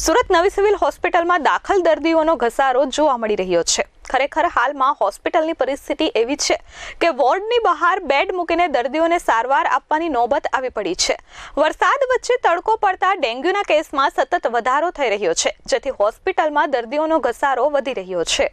સુરત નવી સિવિલ હોસ્પિટલમાં દાખલ દર્દીઓનો ઘસારો જોવા મળી રહ્યો છે. ખરેખર હાલમાં હોસ્પિટલની પરિસ્થિતિ એવી છે કે વોર્ડની બહાર બેડ મૂકીને દર્દીઓને સારવાર આપવાની નોબત આવી પડી છે. વરસાદ વચ્ચે તડકો પડતા ડેન્ગ્યુના કેસમાં સતત વધારો થઈ રહ્યો છે, જેથી હોસ્પિટલમાં દર્દીઓનો ઘસારો વધી રહ્યો છે.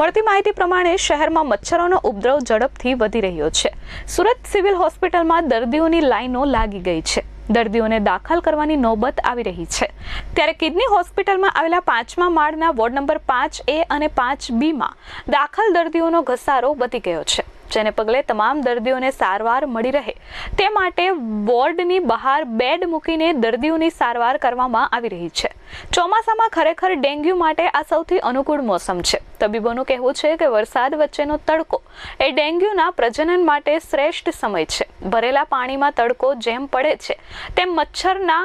મળતી માહિતી પ્રમાણે શહેરમાં મચ્છરોનો ઉપદ્રવ ઝડપથી વધી રહ્યો છે. સુરત સિવિલ હોસ્પિટલમાં દર્દીઓની લાઈનો લાગી ગઈ છે. દર્દીઓને દાખલ કરવાની નોબત આવી રહી છે. ત્યારે કિડની હોસ્પિટલમાં આવેલા પાંચમા માળના વોર્ડ નંબર પાંચ એ અને પાંચ બીમાં દાખલ દર્દીઓનો ઘસારો વધી ગયો છે. જેને પગલે તમામ દર્દીઓને સારવાર મળી રહે. તે માટે વોર્ડની બહાર બેડ મૂકીને દર્દીઓની સારવાર કરવામાં આવી રહી છે. ચોમાસામાં ખરેખર ડેન્ગ્યુ માટે આ સૌથી અનુકૂળ મોસમ છે. તબીબોનું કહેવું છે કે વરસાદ વચ્ચેનો તડકો એ ડેન્ગ્યુના પ્રજનન માટે શ્રેષ્ઠ સમય છે. ભરેલા પાણીમાં તડકો જેમ પડે છે, તેમ મચ્છરના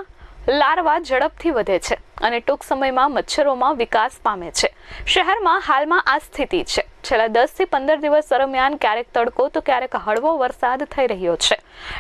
લાર્વા ઝડપથી વધે છે. અને ટૂંક સમયમાં મચ્છરોમાં વિકાસ પામે છે. શહેરમાં હાલમાં આ સ્થિતિ છે. છેલ્લા દસથી પંદર દિવસ દરમિયાન ક્યારેક તડકો, તો ક્યારેક હળવો વરસાદ થઈ રહ્યો છે.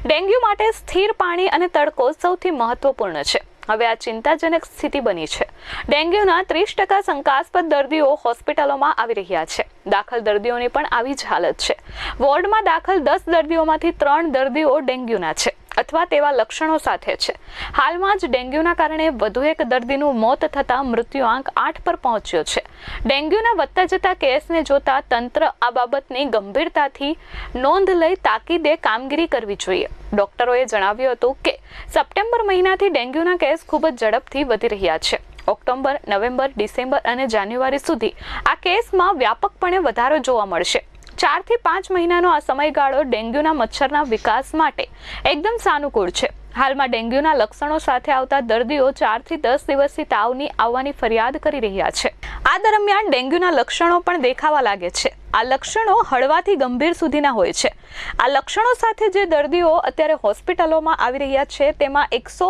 ડેન્ગ્યુ માટે સ્થિર પાણી અને તડકો સૌથી મહત્વપૂર્ણ છે. હવે આ ચિંતાજનક સ્થિતિ બની છે. ડેન્ગ્યુના ત્રીસ ટકા શંકાસ્પદ દર્દીઓ હોસ્પિટલોમાં આવી રહ્યા છે. દાખલ દર્દીઓની પણ આવી જ હાલત છે. વોર્ડમાં દાખલ દસ દર્દીઓમાંથી ત્રણ દર્દીઓ ડેન્ગ્યુના છે. અથવા તેવા લક્ષણો સાથે છે. હાલમાં જ ડેન્ગ્યુના કારણે વધુ એક દર્દીનું મોત થતાં મૃત્યુઆંક આઠ પર પહોંચ્યો છે. ડેન્ગ્યુના વધતા જતા કેસને જોતા તંત્ર આ બાબતની ગંભીરતાથી નોંધ લઈ તાકીદે કામગીરી કરવી જોઈએ. ડોક્ટરોએ જણાવ્યું હતું કે, સપ્ટેમ્બર મહિનાથી ડેન્ગ્યુના કેસ ખૂબ જ ઝડપથી વધી રહ્યા છે. ઓક્ટોબર, નવેમ્બર, ડિસેમ્બર અને જાન્યુઆરી સુધી આ કેસમાં વ્યાપકપણે વધારો જોવા મળશે. ચારથી પાંચ મહિનાનો આ સમયગાળો ડેન્ગ્યુના મચ્છરના વિકાસ માટે એકદમ સાનુકૂળ છે. હાલમાં ડેન્ગ્યુના લક્ષણો સાથે આવતા દર્દીઓ ચારથી દસ દિવસથી તાવની આવવાની ફરિયાદ કરી રહ્યા છે. આ દરમિયાન ડેન્ગ્યુના લક્ષણો પણ દેખાવા લાગે છે. આ લક્ષણો હળવાથી ગંભીર સુધીના હોય છે. આ લક્ષણો સાથે જે દર્દીઓ અત્યારે હોસ્પિટલોમાં આવી રહ્યા છે, તેમાં એકસો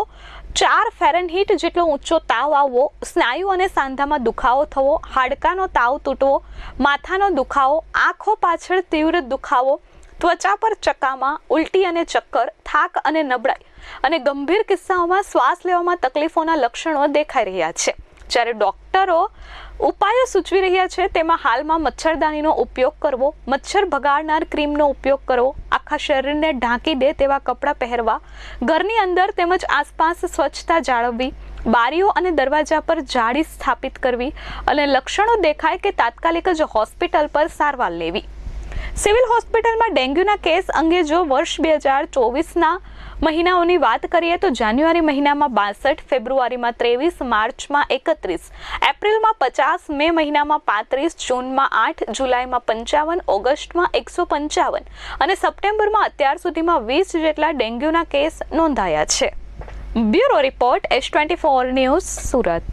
ચાર ફેરનહીટ જેટલો ઊંચો તાવ આવવો, સ્નાયુ અને સાંધામાં દુખાવો થવો, હાડકાનો તાવ તૂટવો, માથાનો દુખાવો, આંખો પાછળ તીવ્ર દુખાવો, ત્વચા પર ચકામાં, ઉલટી અને ચક્કર, થાક અને નબળાઈ અને ગંભીર કિસ્સાઓમાં શ્વાસ લેવામાં તકલીફોના લક્ષણો દેખાઈ રહ્યા છે. જ્યારે ડોક્ટરો ઉપાયો સૂચવી રહ્યા છે, તેમાં હાલમાં મચ્છરદાનીનો ઉપયોગ કરવો, મચ્છર ભગાડનાર ક્રીમનો ઉપયોગ કરવો, આખા શરીરને ઢાંકી દે તેવા કપડાં પહેરવા, ઘરની અંદર તેમજ આસપાસ સ્વચ્છતા જાળવવી, બારીઓ અને દરવાજા પર જાળી સ્થાપિત કરવી અને લક્ષણો દેખાય કે તાત્કાલિક જ હોસ્પિટલ પર સારવાર લેવી. સિવિલ હોસ્પિટલમાં ડેન્ગ્યુના કેસ અંગે જો વર્ષ બે હજાર ચોવીસના મહિનાઓની વાત કરીએ તો જાન્યુઆરી મહિનામાં બાસઠ, ફેબ્રુઆરીમાં ત્રેવીસ, માર્ચમાં એકત્રીસ, એપ્રિલમાં પચાસ, મે મહિનામાં પાંત્રીસ, જૂનમાં આઠ, જુલાઈમાં પંચાવન, ઓગસ્ટમાં એકસો પંચાવન અને સપ્ટેમ્બરમાં અત્યાર સુધીમાં વીસ જેટલા ડેન્ગ્યુના કેસ નોંધાયા છે. Bureau report, S twenty four news, Surat.